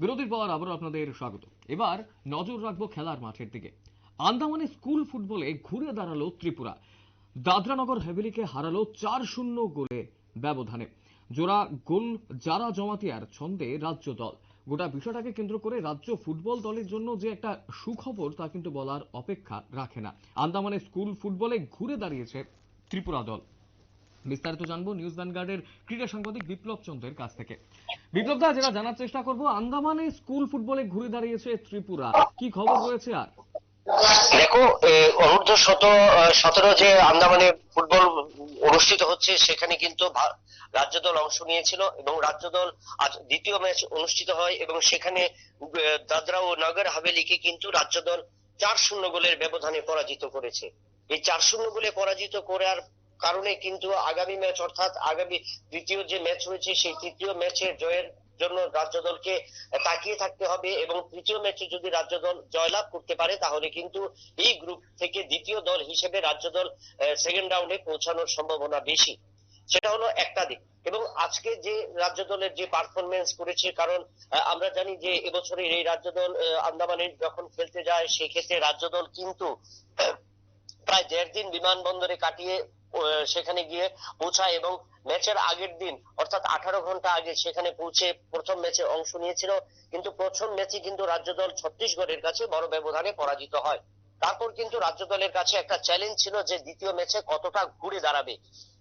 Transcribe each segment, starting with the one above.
বিরতির পর আবারও আপনাদের স্বাগত। এবার নজর রাখব খেলার মাঠের দিকে। আন্দামানে স্কুল ফুটবলে ঘুরে দাঁড়াল ত্রিপুরা। দাদরানগর হেভেলিকে হারালো চার শূন্য গোলে ব্যবধানে। জোড়া গোল যারা জমাতিয়ার ছন্দে রাজ্য দল। গোটা বিষয়টাকে কেন্দ্র করে রাজ্য ফুটবল দলের জন্য যে একটা সুখবর তা কিন্তু বলার অপেক্ষা রাখে না। আন্দামানে স্কুল ফুটবলে ঘুরে দাঁড়িয়েছে ত্রিপুরা দল। বিস্তারিত জানব নিউজ ভ্যানগার্ডের ক্রীড়া সাংবাদিক বিপ্লব চন্দ্রের কাছ থেকে। বিপ্লব দা, যেটা জানার চেষ্টা করব, আন্দামানে স্কুল ফুটবলে ঘুরে দাঁড়িয়েছে ত্রিপুরা। কি খবর রয়েছে আর? দেখো অনূর্ধ্ব শত সতেরো যে আন্দামানে ফুটবল অনুষ্ঠিত হচ্ছে, সেখানে কিন্তু রাজ্য দল অংশ নিয়েছিল এবং রাজ্য দল আজ দ্বিতীয় ম্যাচ অনুষ্ঠিত হয় এবং সেখানে দাদরা ও নগর হাভেলিকে কিন্তু রাজ্য দল চার শূন্য গোলের ব্যবধানে পরাজিত করেছে। এই চার শূন্য গোলে পরাজিত করার কারণে কিন্তু আগামী ম্যাচ অর্থাৎ আগামী দ্বিতীয় যে ম্যাচ হয়েছে সেই তৃতীয় ম্যাচের জয়ের জন্য রাজ্য দলকে তাকিয়ে থাকতে হবে এবং তৃতীয় ম্যাচে যদি রাজ্য দল জয়লাভ করতে পারে, তাহলে কিন্তু এই গ্রুপ থেকে দ্বিতীয় দল হিসেবে রাজ্য দল সেকেন্ড রাউন্ডে পৌঁছানোর সম্ভাবনা বেশি। সেটা হলো একটা দিক। এবং আজকে যে রাজ্য দলের যে পারফরমেন্স করেছে, কারণ আমরা জানি যে এবছরের এই রাজ্য দল আন্দামানে যখন খেলতে যায়, সেক্ষেত্রে রাজ্য দল কিন্তু প্রায় দেড় দিন বিমানবন্দরে কাটিয়ে সেখানে গিয়ে পৌঁছায় এবং ম্যাচের আগের দিন, অর্থাৎ আঠারো ঘণ্টা আগে সেখানে পৌঁছে প্রথম ম্যাচে অংশ নিয়েছিল। কিন্তু প্রথম ম্যাচে কিন্তু রাজ্য দল ছত্তিশগড়ের কাছে বড় ব্যবধানে পরাজিত হয়। তারপর কিন্তু রাজ্য দলের কাছে একটা চ্যালেঞ্জ ছিল যে দ্বিতীয় ম্যাচে কতটা ঘুরে দাঁড়াবে।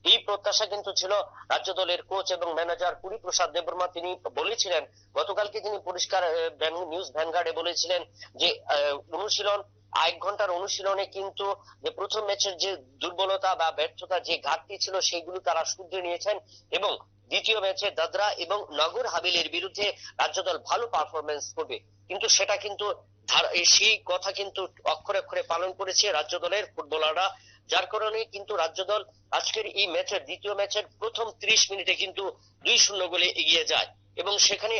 এই প্রত্যাশা কিন্তু ছিল রাজ্য দলের কোচ এবং ম্যানেজার পুরী প্রসাদ দেববর্মা। তিনি বলেছিলেন, গতকালকে তিনি পরিষ্কার নিউজ ভ্যানগার্ডে বলেছিলেন যে অনুশীলন এক ঘণ্টার অনুশীলনে কিন্তু যে প্রথম ম্যাচের যে দুর্বলতা বা ব্যর্থতা যে ঘাটতি ছিল সেগুলো তারা শুধরে নিয়েছেন এবং দ্বিতীয় ম্যাচে দাদরা এবং নগর হাভেলির বিরুদ্ধে রাজ্য দল ভালো পারফরমেন্স করবে। কিন্তু সেটা কিন্তু সেই কথা কিন্তু অক্ষরে অক্ষরে পালন করেছে রাজ্য দলের ফুটবলাররা। যার কারণে কিন্তু রাজ্য দল আজকের এই ম্যাচের, দ্বিতীয় ম্যাচের প্রথম ত্রিশ মিনিটে কিন্তু দুই শূন্য গোলে এগিয়ে যায় এবং সেখানে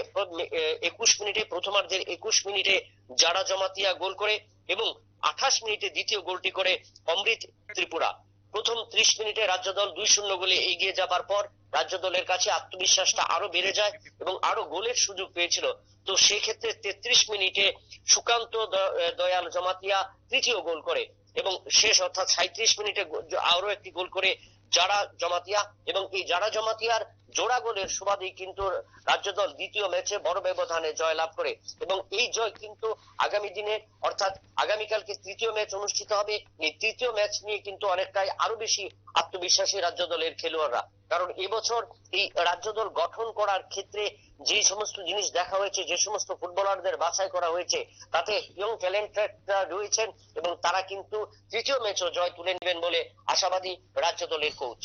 একুশ মিনিটে, প্রথমার্ধের একুশ মিনিটে যারা জমাতিয়া গোল করে এবং আঠাশ মিনিটে দ্বিতীয় গোলটি করে অমৃত ত্রিপুরা। প্রথম ত্রিশ মিনিটে রাজ্য দল দুই শূন্য গোলে এগিয়ে যাবার পর রাজ্য দলের কাছে আত্মবিশ্বাসটা আরও বেড়ে যায় এবং আরও গোলের সুযোগ পেয়েছিল। তো সেক্ষেত্রে তেত্রিশ মিনিটে সুকান্ত দয়াল জমাতিয়া তৃতীয় গোল করে। এবং শেষ অর্থাৎ সাঁত্রিশ মিনিটে আরও একটি গোল করে যারা জমাতিয়া এবং এই যারা জমাতিয়ার জোড়া গোলের সুবাদেই কিন্তু রাজ্য দল দ্বিতীয় ম্যাচে বড় ব্যবধানে জয় লাভ করে এবং এই জয় কিন্তু আগামী দিনে অর্থাৎ আগামীকালকে তৃতীয় ম্যাচ অনুষ্ঠিত হবে। এই তৃতীয় ম্যাচ নিয়ে কিন্তু অনেকটাই আরও বেশি আত্মবিশ্বাসী রাজ্য দলের খেলোয়াড়রা। কারণ এবছর এই রাজ্য দল গঠন করার ক্ষেত্রে যে সমস্ত জিনিস দেখা হয়েছে, যে সমস্ত ফুটবলারদের বাছাই করা হয়েছে, তাতে ইয়ং ট্যালেন্টেডরা রয়েছেন এবং তারা কিন্তু তৃতীয় ম্যাচও জয় তুলে নেবেন বলে আশাবাদী রাজ্য দলের কোচ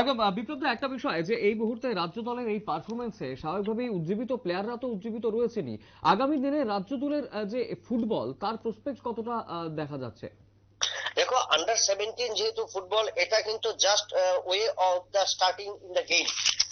একদম বিপ্লব একটা বিষয় যে এই মুহূর্তে রাজ্য দলের এই পারফরমেন্সে স্বাভাবিকভাবেই উজ্জীবিত প্লেয়াররা তো উজ্জীবিত রয়েছেনই। আগামী দিনে রাজ্য দলের যে ফুটবল তার প্রসপেক্ট কতটা দেখা যাচ্ছে? আন্ডার সেভেন্টিন যেহেতু ফুটবল এটা কিন্তু just way of the starting in the game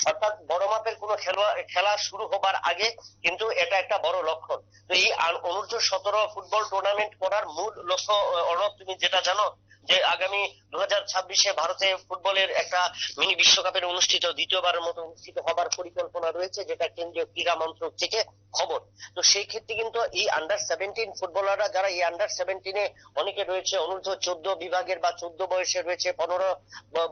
অর্থাৎ বড় মাপের কোনো খেলা খেলা শুরু হবার আগে কিন্তু এটা একটা বড় লক্ষণ। তো এই অনূর্ধ্ব সতেরো ফুটবল টুর্নামেন্ট করার মূল লক্ষ্য আহ, অর্ণব তুমি যেটা জানো যে আগামী দু হাজার ছাব্বিশে ভারতে ফুটবলের একটা মিনি বিশ্বকাপের অনুষ্ঠিত, দ্বিতীয়বারের মতো অনুষ্ঠিত হবার পরিকল্পনা রয়েছে, যেটা কেন্দ্রীয় ক্রীড়া মন্ত্রক থেকে খবর। তো সেই ক্ষেত্রে কিন্তু এই আন্ডার সেভেন্টিন ফুটবলাররা, যারা এই আন্ডার সেভেন্টিনে অনেকে রয়েছে, অনূর্ধ্ব চোদ্দ বিভাগের বা চোদ্দ বয়সে রয়েছে, পনেরো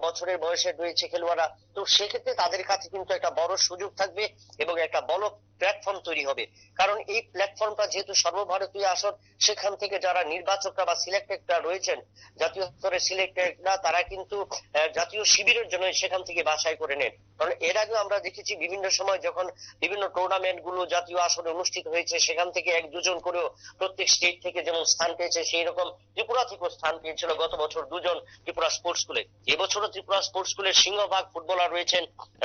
বছরের বয়সে রয়েছে খেলোয়াড়রা, তো সেক্ষেত্রে তাদের কাছে কিন্তু একটা বড় সুযোগ থাকবে এবং একটা বড় প্ল্যাটফর্ম তৈরি হবে। কারণ এই প্ল্যাটফর্মটা যেহেতু সর্বভারতীয় আসর, সেখান থেকে যারা নির্বাচকরা বা সিলেক্টেডরা রয়েছেন, জাতীয় স্তরে সিলেক্টেডরা তারা কিন্তু জাতীয় শিবিরের জন্য সেখান থেকে বাছাই করে নেন। কারণ এর আগেও আমরা দেখেছি বিভিন্ন সময় যখন বিভিন্ন টুর্নামেন্টগুলো জাতীয় আসরে অনুষ্ঠিত হয়েছে, সেখান থেকে এক দুজন করেও প্রত্যেক স্টেট থেকে যেমন স্থান পেয়েছে, সেই রকম ত্রিপুরা থেকেও স্থান পেয়েছিল গত বছর দুজন ত্রিপুরা স্পোর্টস স্কুলে এবছরও ত্রিপুরা স্পোর্টস স্কুলের সিংহভাগ ফুটবলার রয়েছেন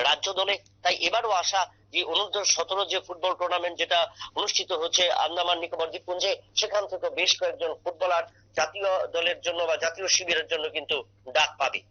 রাজ্য দলে তাই এবারও আশা যে অনূর্ধ্ব সতেরো যে ফুটবল টুর্নামেন্ট যেটা অনুষ্ঠিত হচ্ছে, আন্দামান নিকোবর দ্বীপপুঞ্জে, সেখান থেকে বেশ কয়েকজন ফুটবলার জাতীয় দলের জন্য বা জাতীয় শিবিরের জন্য কিন্তু ডাক পাবে।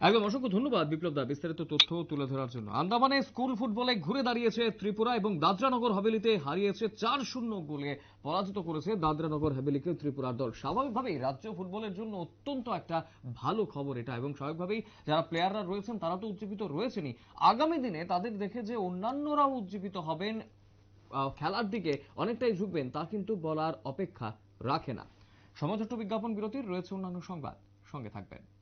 একদম অসংখ্য ধন্যবাদ বিপ্লব দা, বিস্তারিত তথ্য তুলে ধরার জন্য। আন্দামানে স্কুল ফুটবলে ঘুরে দাঁড়িয়েছে ত্রিপুরা এবং দাদরানগর হাভেলিতে হারিয়েছে চার শূন্য গোলে। পরাজিত করেছে দাদরানগর হাভেলিকে ত্রিপুরার দল। স্বাভাবিকভাবেই রাজ্য ফুটবলের জন্য অত্যন্ত একটা ভালো খবর এটা এবং স্বাভাবিকভাবেই যারা প্লেয়াররা রয়েছেন তারা তো উজ্জীবিত রয়েছেনই। আগামী দিনে তাদের দেখে যে অন্যান্যরাও উজ্জীবিত হবেন খেলার দিকে অনেকটাই ঝুঁকবেন তা কিন্তু বলার অপেক্ষা রাখে না। সমাজ বিজ্ঞাপন বিরতির রয়েছে অন্যান্য সংবাদ। সঙ্গে থাকবেন।